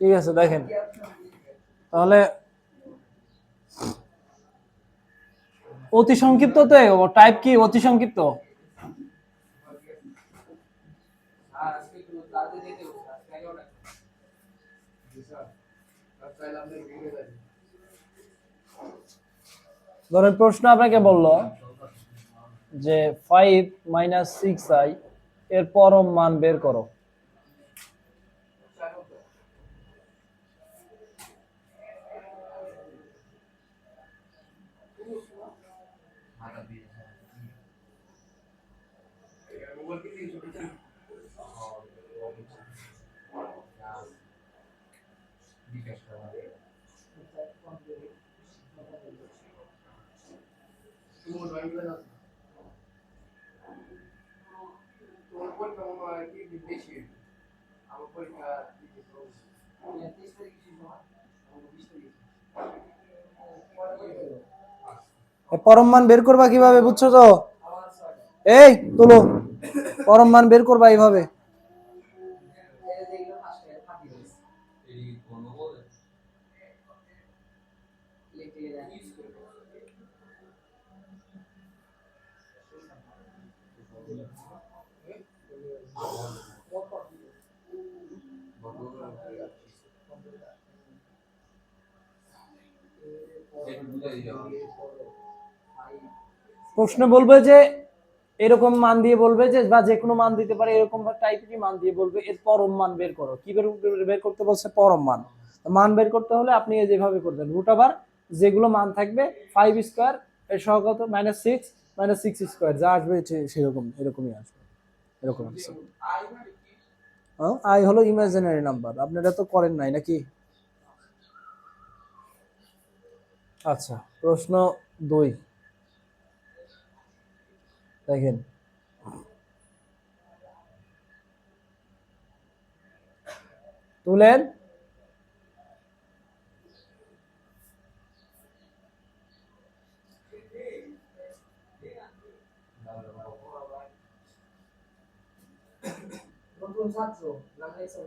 ঠিক আছে, দেখেন। তাহলে অতি সংক্ষিপ্ত তো টাইপ কি? অতি সংক্ষিপ্ত? ধরেন প্রশ্ন আপনাকে বলল যে ফাইভ মাইনাস সিক্স আই এর পরম মান বের করো। পরম মান বের করবা কীভাবে বুঝছ তো? এই তুলো। পরম মান বের করবা এইভাবে। প্রশ্ন বলবে যে এরকম মান দিয়ে বলবে যে, বা যে কোনো মান দিতে পারে, এরকম টাইপেরই মান দিয়ে বলবে, এর পরম মান বের করো। কি বের করতে বলছে? পরম মান। মান বের করতে হলে আপনি যেভাবে করবেন রুট ওভার যেগুলো মান থাকবে ফাইভ স্কোয়ার এর সহগত minus six minus six square যা আসবে সেরকম, এরকমই আসবে। এরকম আই হলো ইমাজিনারি নাম্বার আপনারা তো করেন নাই নাকি? আচ্ছা প্রশ্ন দুই। দেখেন। তুলেন। নতুন ছাত্র লাগাইছেন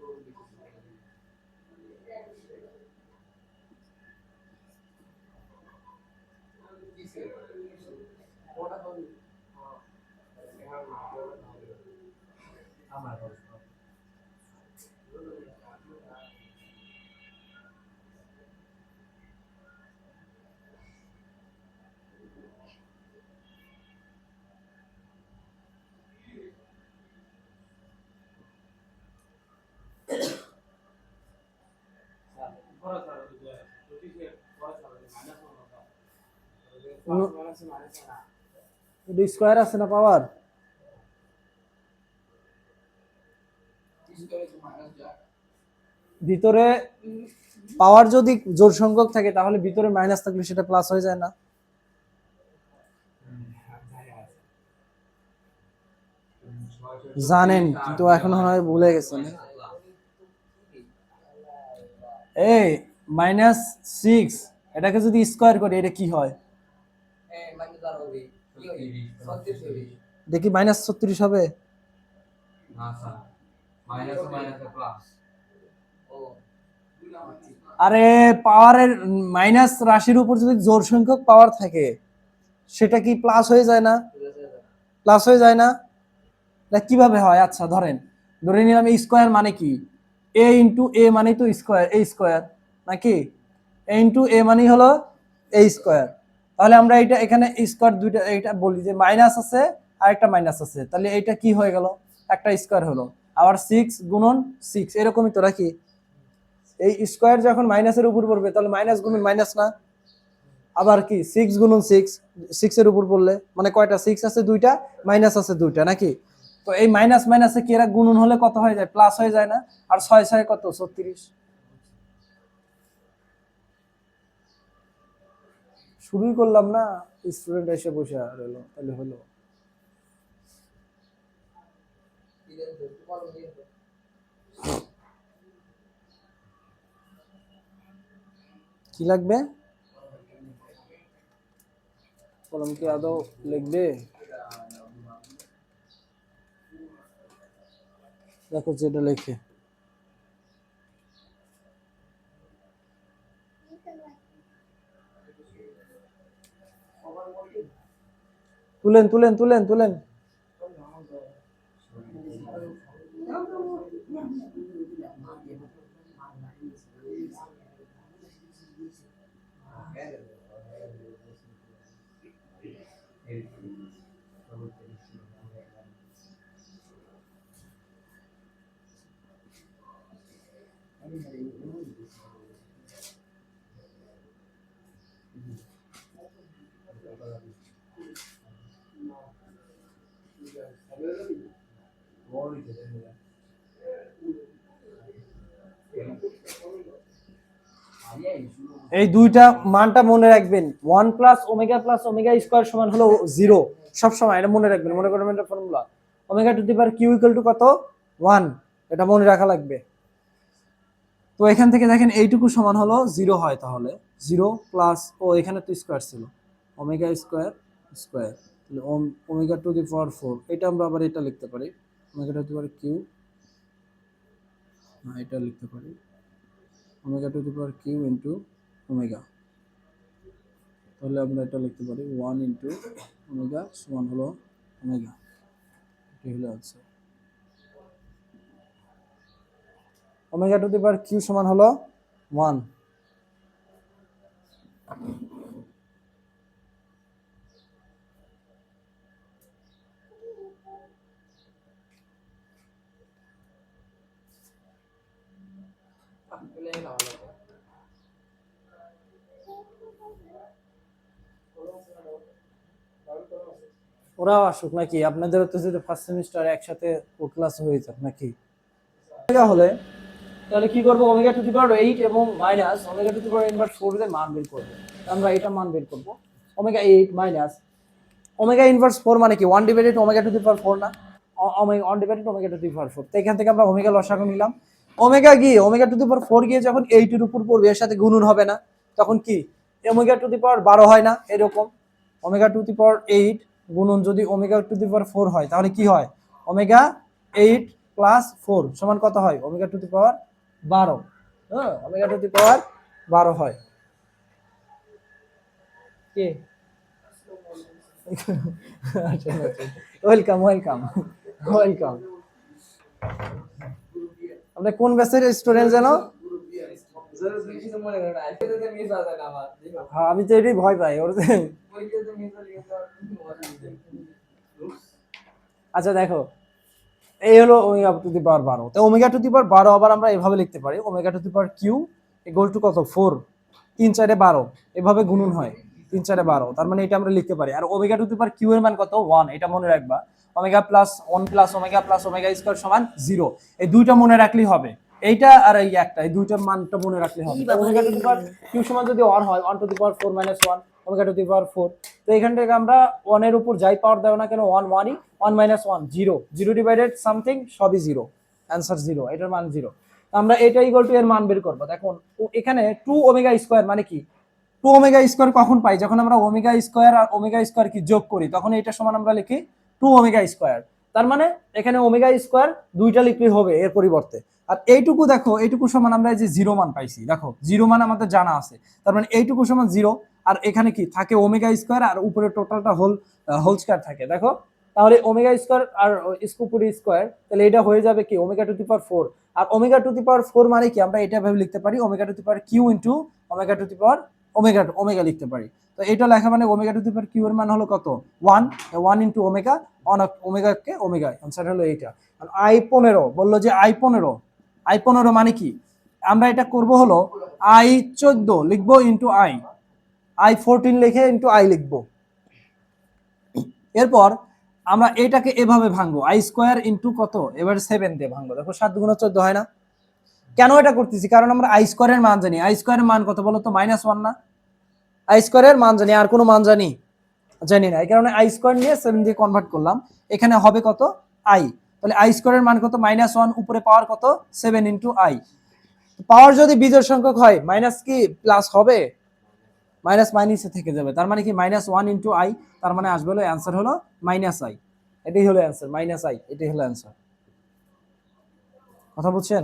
স্কোয়ার আছে না পাওয়ার ভিতরে পাওয়ার যদি জোর সংখ্যক থাকে, তাহলে ভিতরে মাইনাস থাকলে সেটা প্লাস হয়ে যায় না। জানেন, কিন্তু এখন হয় ভুলে গেছেন। এই মাইনাস সিক্স এটাকে যদি স্কোয়ার করি, এটা কি হয়? দেখি মাইনাস ছত্রিশ হবে? আরে পাওয়ারের মাইনাস রাশির উপর যদি জোর সংখ্যক পাওয়ার থাকে সেটা কি প্লাস হয়ে যায় না? প্লাস হয়ে যায় না? কীভাবে হয়? আচ্ছা ধরেন ধরে নিলাম এই স্কোয়ার মানে কি? এ ইন্টু এ মানে তো স্কোয়ার এ স্কোয়ার নাকি? এ ইন্টু এ মানে হলো এ স্কোয়ার তাহলে আমরা এটা এখানে স্কোয়ার দুইটা এটা বলি যে মাইনাস আছে আর একটা মাইনাস আছে। তাহলে এইটা কি হয়ে গেল? একটা স্কোয়ার হলো। আবার সিক্স গুণন সিক্স এরকমই তো নাকি? এই স্কোয়ার যখন মাইনাসের উপর পড়বে, তাহলে মাইনাস গুণন মাইনাস না? আবার কি? সিক্স গুণন সিক্স সিক্স এর উপর পড়লে মানে কয়টা? সিক্স আছে দুইটা মাইনাস আছে দুইটা, নাকি? তো এই মাইনাস মাইনাসে কি এরা গুণন হলে কত হয়ে যায়? প্লাস হয়ে যায় না? আর ছয় ছয় কত? ছত্রিশ। শুরুই করলাম না স্টুডেন্ট এসে বসে রইল তাহলে হলো। কি লাগবে? কলম কি আদৌ লিখবে? দেখো যেটা লেখে। তুলেন তুলেন তুলেন তুলেন এই দুইটা মানটা মনে রাখবেন। One plus omega plus omega square সমান হলো জিরো। সবসময় এটা মনে রাখবেন, মনে করবেন এটা formula. Omega to the power q equal to কত? ওয়ান। এটা মনে রাখা লাগবে। তো এখান থেকে দেখেন এইটুকু সমান হলো জিরো হয় তাহলে। জিরো প্লাস ও এখানে তো স্কোয়ার ছিল। ওমেগা স্কোয়ার স্কোয়ার তাহলে omega to the power four এটা আমরা আবার এটা লিখতে পারি। Omega to the power q এটা লিখতে পারি। Omega to the power q into omega তাহলে আমরা এটা লিখতে পারি। ওয়ান ইন্টু ওমেগা সমান হলো ওমেগা এটি হলো answer omega to the power q সমান হলো ওয়ান ওরাও আসুক নাকি? আপনাদের তো যদি ফার্স্ট সেমিস্টার একসাথে ক্লাস হয়ে যাক নাকি? হলে তাহলে কি করব? Omega to the power eight এবং minus omega to the power inverse four এর মান বের করব। আমরা এটা মান বের করব। Omega eight minus omega inverse four মানে কি? One divided omega to the power four না? One divided omega to the power four তো এখান থেকে আমরা ওমেগা লসাগু নিলাম। ওমেগা গিয়ে, omega to the power four গিয়ে যখন এইটের উপর পড়বে, এর সাথে গুণন হবে না, তখন কি? ওমেগা টু দি পাওয়ার বারো হয় না, এরকম। Omega to the power eight গুণন যদি omega to the power four হয়, তাহলে কি হয়? ওমেগা এইট প্লাস ফোর সমান কত হয়? ওমেগা টু দি পাওয়ার বারো। হ্যাঁ ওমেগা টু দি পাওয়ার বারো হয়। কে? Welcome welcome welcome. আপনি কোন ব্যাচের স্টুডেন্ট জানো কিছু মনে করে না আজকে তো মিস আছে না আমার দেখো হ্যাঁ আমি তো এটাই ভয় পাই, ওর আচ্ছা দেখো, এই হলো ওমেগা টু দি পাওয়ার বারো। তো ওমেগা টু দি পাওয়ার বারো আবার আমরা এভাবে লিখতে পারি omega to the power q goal to কত? ফোর তিন চারে বারো, এভাবে গুণন হয়। তিন চারে বারো। তার মানে এটা আমরা লিখতে পারি। আর omega to the power q এর মান কত? ওয়ান এটা মনে রাখবা। Omega plus one plus omega plus omega square zero zero এই দুইটা মনে রাখলেই হবে। এইটা আর এই একটা। এই দুইটার মানটা মনে রাখলে হবে। Omega to the power q সমান যদি ওয়ান হয় one to the power four minus one omega to the power four তো এখান থেকে আমরা ওয়ানের উপর যাই পাওয়ার দেওয়া না কেন one ওয়ানই one minus one zero zero divided something সবই জিরো অ্যান্সার জিরো এটার মান জিরো আমরা এটা ইকুয়াল টু এর মান বের করব। দেখুন এখানে টু ওমেগা স্কোয়ার মানে কি? টু ওমেগা স্কোয়ার কখন পাই? যখন আমরা ওমেগা স্কোয়ার আর ওমেগা স্কোয়ার কি যোগ করি, তখন এটা সমান আমরা লিখি টু ওমেগা স্কোয়ার। তার মানে এখানে ওমেগা স্কোয়ার দুইটা লিখলে হবে এর পরিবর্তে। আর এইটুকু দেখো, এইটুকু সমান আমরা যে জিরো মান পাইছি। দেখো, জিরো মান আমাদের জানা আছে। তার মানে এইটুকু সমান জিরো। আর এখানে কি? থাকে ওমেগা স্কোয়ার আর উপরে টোটালটা হোল হোল স্কোয়ার থাকে। দেখো, তাহলে ওমেগা স্কোয়ার আর স্কুপুরি স্কোয়ার, তাহলে এটা হয়ে যাবে কি? Omega to the power four. R omega to the power four মানে কি? আমরা এটা ভাবে লিখতে পারি, omega to the power q into omega to the power omega omega লিখতে পারি। তো এটা লেখা মানে omega to the power q এর মান হলো কত? One one into omega on omega K? Omega, answer হলো এইটা। আই পনেরো, বলল যে আই পনেরো। আই পনেরো মানে কি? আমরা এটা করব হলো আই চোদ্দ লিখব ইন্টু আই। আই ফোরটিন লিখে ইন্টু আই লিখব। এরপর আমরা এটাকে এভাবে ভাঙবো। আই স্কোয়ার ইন্টু কত? এবার সেভেন দিয়ে ভাঙবো। দেখো সাত গুণ চোদ্দ হয় না? কেন এটা করতেছি? কারণ আমরা আই স্কোয়ারের মান জানি। আই স্কোয়ারের মান কত বলো তো মাইনাস ওয়ান না আই স্কোয়ারের মান জানি, আর কোনো মান জানি? জানি না। এই কারণে আই স্কোয়ার নিয়ে সেভেন দিয়ে কনভার্ট করলাম। এখানে হবে কত? আই তাহলে আই স্কোয়ারের মান কত? মাইনাস ওয়ান উপরে পাওয়ার কত? সেভেন ইন্টু আই পাওয়ার যদি বিজোড় সংখ্যক হয় মাইনাস কি প্লাস হবে? মাইনাস মাইনাসে থেকে যাবে। তার মানে কি? মাইনাস ওয়ান ইন্টু আই তার মানে আসবে হলো অ্যান্সার হলো মাইনাস আই এটাই হলো অ্যান্সার মাইনাস আই এটাই হলো অ্যান্সার কথা বুঝছেন?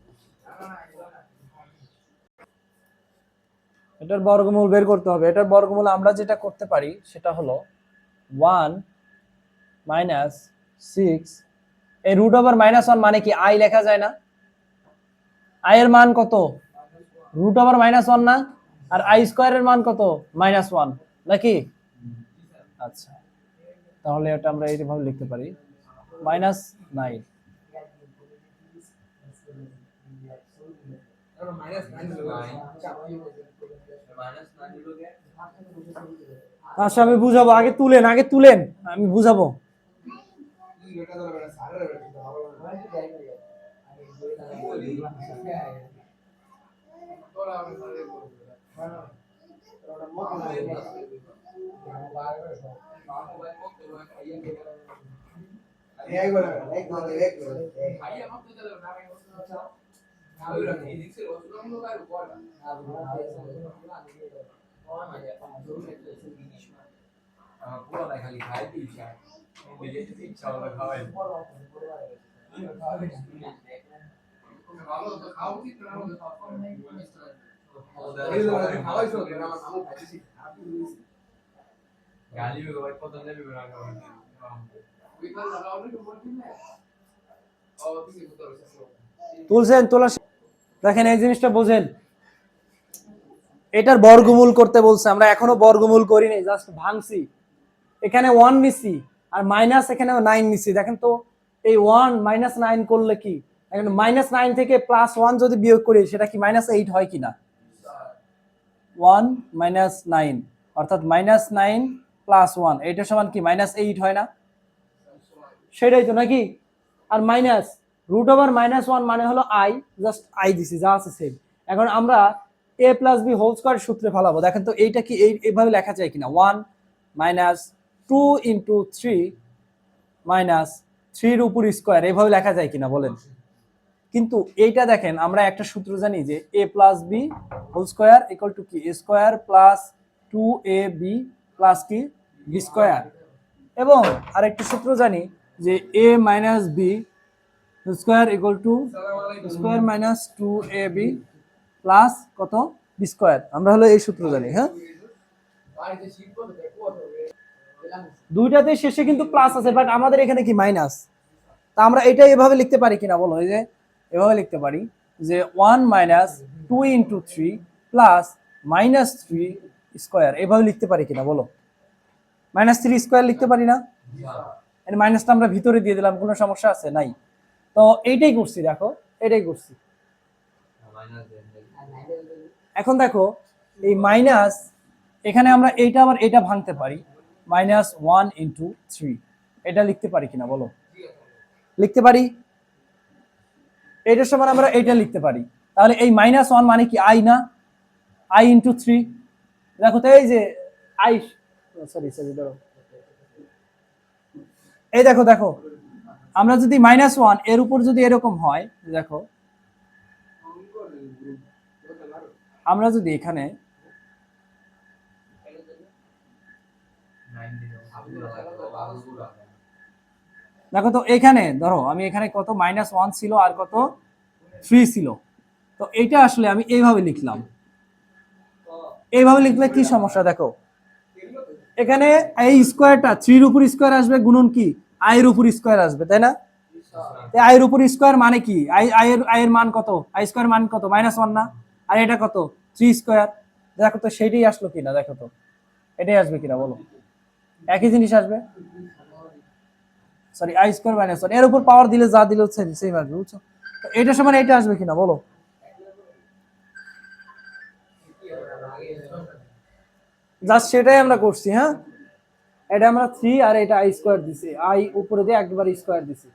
এটার বর্গমূল বের করতে হবে। এটার বর্গমূল আমরা যেটা করতে পারি সেটা হলো ওয়ান মাইনাস সিক্স এই রুট ওভার মাইনাস ওয়ান মানে কি আই লেখা যায় না? আই এর মান কত? রুট ওভার মাইনাস ওয়ান না? আর আই স্কোয়ারের মান কত? মাইনাস ওয়ান নাকি? আচ্ছা। তাহলে এটা আমরা এইভাবে লিখতে পারি। মাইনাস নাইন মাইনাস নাইন আচ্ছা আমি বুঝাবো। আগে তুলেন আগে তুলেন। আমি বুঝাবো। এটা সারে খালি তুলছেন তোলা দেখেন, এই জিনিসটা বোঝেন। এটার বর্গমূল করতে বলছে, আমরা এখনও বর্গমূল করিনি জাস্ট ভাঙছি। এখানে ওয়ান নিছি, আর মাইনাস এখানে নাইন নিছি। দেখেন তো, এই ওয়ান মাইনাস নাইন করলে কি? এখন মাইনাস নাইন থেকে প্লাস ওয়ান যদি বিয়োগ করি, সেটা কি মাইনাস এইট হয় কিনা? ওয়ান মাইনাস নাইন অর্থাৎ মাইনাস নাইন প্লাস ওয়ান এইটার সমান কি? মাইনাস এইট হয় না? সেটাই তো, নাকি? আর minus root over minus one মানে হলো আই জাস্ট আই দিছি যা আছে সেম এখন আমরা a plus b whole square সূত্রে ফেলাবো। দেখেন তো এইটা কি এই এইভাবে লেখা যায় কিনা? One minus two into three minus থ্রির উপর স্কোয়ার এইভাবে লেখা যায় কিনা বলেন? কিন্তু এইটা দেখেন, আমরা একটা সূত্র জানি যে a plus b whole square equal to কি? A square plus two a b plus কি? বি স্কোয়ার এবং আরেকটি সূত্র জানি যে a minus b square equal to square minus two a b plus কত? B square. আমরা হলো এই সূত্র জানি হ্যাঁ? দুইটাতে শেষে কিন্তু প্লাস আছে বাট আমাদের এখানে কি মাইনাস তা আমরা এটা এভাবে লিখতে পারি কিনা বলো? যে, এভাবে লিখতে পারি যে one minus two into three plus minus three square এভাবে লিখতে পারি কিনা বলো? মাইনাস থ্রি স্কোয়ার লিখতে পারি না? মাইনাসটা আমরা ভিতরে দিয়ে দিলাম, কোনো সমস্যা আছে? নাই। তো এইটাই করছি, দেখো এটাই করছি। এখন দেখো, এই মাইনাস এখানে আমরা এইটা আবার এটা ভাঙতে পারি। মাইনাস ওয়ান ইন্টু থ্রি এটা লিখতে পারি কিনা, বলো? লিখতে পারি? এটার সমান আমরা এইটা লিখতে পারি। তাহলে এই মাইনাস ওয়ান মানে কি আই না? আই ইন্টু থ্রি দেখো তো এই যে আই সরি সরি ধরো। এই দেখো দেখো। আমরা যদি মাইনাস ওয়ানের উপর যদি এরকম হয়, দেখো। আমরা যদি এখানে দেখো তো এখানে, ধরো, আমি এখানে কত মাইনাস ওয়ান ছিল আর কত থ্রি ছিল। তো এইটা আসলে আমি এইভাবে লিখলাম। এইভাবে লিখলে কি সমস্যা দেখো? এখানে এই স্কোয়ারটা থ্রির উপর স্কোয়ার আসবে, গুণন কি? আয়ের উপর স্কোয়ার আসবে, তাই না? এর উপর স্কোয়ার মানে কি? আই এর মান কত? আই স্কোয়ার মান কত? মাইনাস ওয়ান না? আর এটা কত? Three square. দেখো তো সেটাই আসলো কিনা, দেখো তো। এটাই আসবে কিনা, বলো। একই জিনিস আসবে? Sorry i square minus one. এর উপর পাওয়ার দিলে যা দিলে সেম সেম আসবে, বুঝছ? এটা সমান এটা আসবে কিনা, বলো। জাস্ট সেটাই আমরা করছি হ্যাঁ? এটা আমরা থ্রি আর এটা আই স্কোয়ার দিছি। আই উপরে দিয়ে একবার স্কোয়ার দিছি।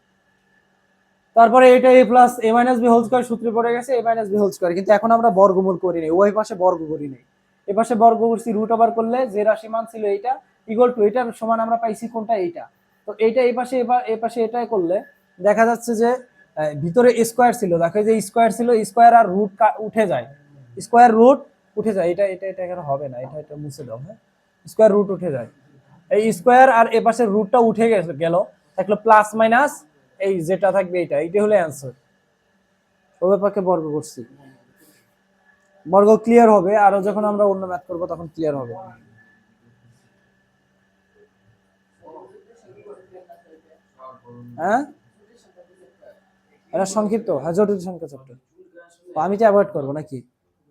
তারপরে এটা a plus a minus b whole square সূত্রে পড়ে গেছে a minus b whole square কিন্তু এখন আমরা বর্গমূল করি নাই ওই পাশে বর্গ করি নাই। এ পাশে বর্গ করছি রুট ওভার করলে যে রাশি মান ছিল এইটা ইকুয়াল টু এটার সমান আমরা পাইছি কোনটা এইটা। তো এইটা এই পাশে, এ পাশে এটাই করলে দেখা যাচ্ছে যে ভিতরে স্কোয়ার ছিল। দেখো যে স্কোয়ার ছিল স্কোয়ার আর রুট উঠে যায়। স্কোয়ার রুট উঠে যায়। এটা এটা এটা এখানে হবে না, এটা এটা মুছে দাও হ্যাঁ? স্কোয়ার রুট উঠে যায়। এই স্কোয়ার আর এ পাশের রুটটা উঠে গেছে, গেল। থাকল প্লাস মাইনাস এই যেটা থাকবে এটা এইটা হলো অ্যান্সার ওই পাকে বর্গ করছি। বর্গ ক্লিয়ার হবে, আরও যখন আমরা অন্য ম্যাথ করব তখন ক্লিয়ার হবে। হ্যাঁ? এটা সংক্ষিপ্ত হ্যাঁ জটিল সংখ্যা চ্যাপ্টার আমি তো অ্যাভয়েড করব নাকি?